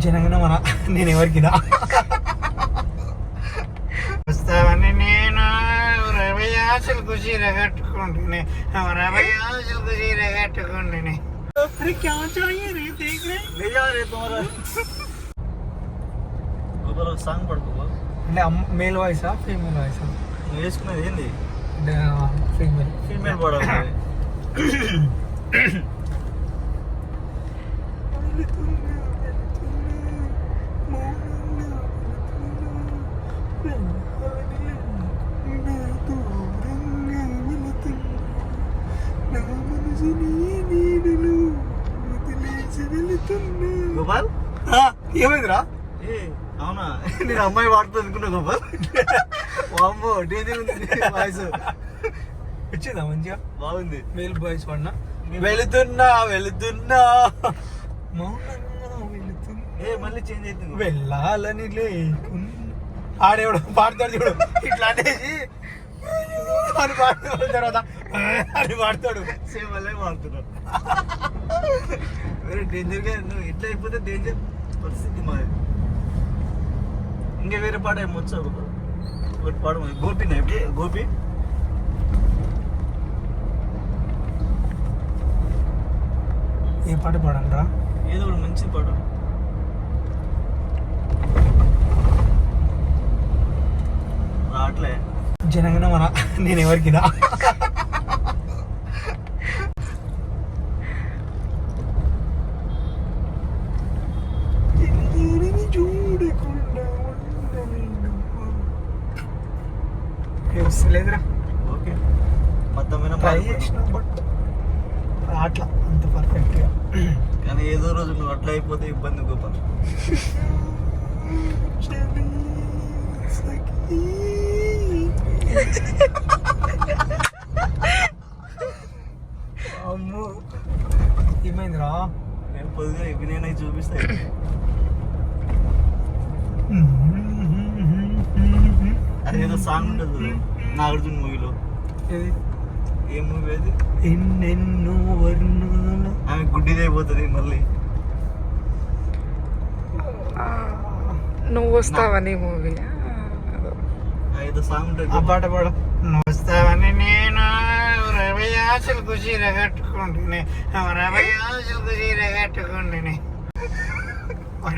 జనగణ మన నేను ఎవరికి వస్తావని నేను రవి ఆశలకు చీర కట్టుకుంటునే రవి ఆశలకు చీర కట్టుకుంటునే अरे क्या चाहिए रे देख रहे ले जा रे तुम्हारा గోపాల్ సాంగ్ పడుకో అంటే మేల్ వాయిసా ఫీమేల్ వాయిసా నువ్వు వేసుకున్నది ఏంది ఫీమేల్ ఫీమేల్ పడాలి గోపాల్? ఏమైందిరా? ఏ అవునా? నేను అమ్మాయి వాడుతుంది అనుకున్నా గోపాల్. వామ్మో డేంజర్ ఉంది వాయిస్. వచ్చిందా మంచిగా? బాగుంది. మేల్ బాయ్స్ పడినా వెళుతున్నా వెళుతున్నా. మౌనంగా వెళుతున్నా. ఏ మళ్ళీ చేంజ్ అవుతుంది. వెళ్ళాలని లేకున్నా ఆడేవాడు పాడతాడు చూడు. ఇట్లా అనేసి అని పాడతాడు తర్వాత అని పాడతాడు. సేమ్ వల్లే వాడుతున్నావు వేరే డేంజర్గా నువ్వు ఇట్లా అయిపోతే డేంజర్ పరిస్థితి మాది. ఇంకా వేరే పాట ఏమో వచ్చా గోపాల్ ఒకటి పాడు గోపి గోపి? ఏ పాట పాడండిరా? ఏదో ఒకటి మంచి పాట. జనగణ మన నేను ఎవరికి లేదురా ఓకే. మొత్తమైన ట్రై. చేసిన బట్ అట్లా అంత పర్ఫెక్ట్గా కానీ ఏదో రోజు నువ్వు అట్లా అయిపోతే ఇబ్బంది గోపాల్. అమ్మో. ఏమైందిరా? నేను పొద్దుగా వినయనై చూపిస్తాను అదేదో సాంగ్ ఉంటుంది చూడు, నాగార్జున మూవీలో. ఏది? ఏ మూవీ అది? ఎన్నెన్నో వర్ణాల. ఆమె గుడ్డిది అయిపోతుంది మళ్ళీ. నువ్వు వస్తావని మూవీ ఏదో సాంగ్ ఉంటుంది ఆ పాట పాడ. వస్తావని నేను రవి ఆశలకు చీర కట్టుకుంటునే రవి కట్టుకుంటునే.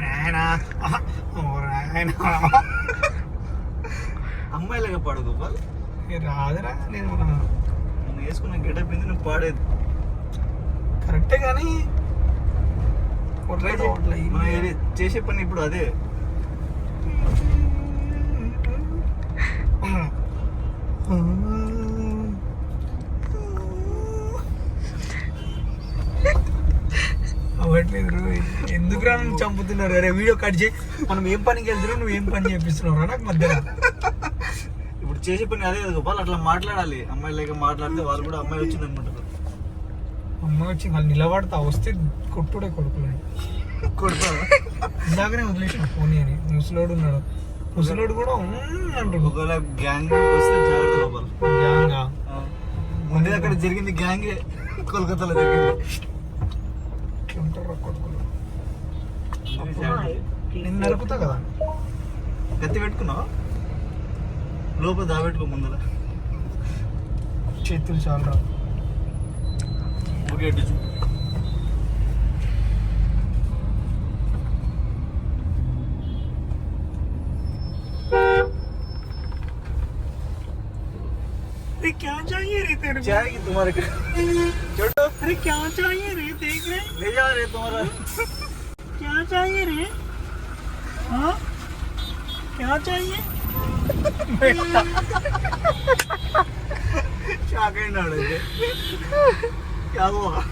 రాయనా రాయనా అమ్మాయిలాగా పాడు గోపాల్. రాదురా నేను నువ్వు వేసుకున్న గెటప్ ఇది నువ్వు పాడేది. కరెక్టే కానీ చేసే పని ఇప్పుడు అదే. అవ్వట్లేదు ఎందుకు రా చంపుతున్నారు? అరే వీడియో కట్ చేయి. మనం ఏం పనికి వెళ్తున్నావు నువ్వు ఏం పని చేపిస్తున్నావు? నాకు మధ్యలో. ఇప్పుడు చేసే పని అదే కదా గోపాల్ అట్లా మాట్లాడాలి. అమ్మాయి లేక మాట్లాడితే వాళ్ళు కూడా అమ్మాయి వచ్చింది అనుకుంటారు. అమ్మ వచ్చి వాళ్ళు నిలబడతా వస్తే కొట్టుడే కొడుకులని. కొడతారు ఇందాకనే వదిలేసిన ఫోన్ అని. ముసలోడు ఉన్నాడు. ముసలోడు కూడా అంటుండు. ఒకవేళ గ్యాంగ్ వస్తే జాగ్రత్త గ్యాంగా. ముందే అక్కడ జరిగింది గ్యాంగే కోల్కతాలో జరిగింది. నేను నరుకుతా కదా? కత్తి పెట్టుకున్నావా? లోపల దాబెట్టుకో ముందర. చేతులు చాలా ఓకే अरे क्या चाहिए रे तेरे को? की तुम्हारे छोटो अरे क्या चाहिए रे देख रहे ले जा रे तुम्हारा। क्या चाहिए रे? हाँ? क्या चाहिए? क्या कहना क्या हुआ?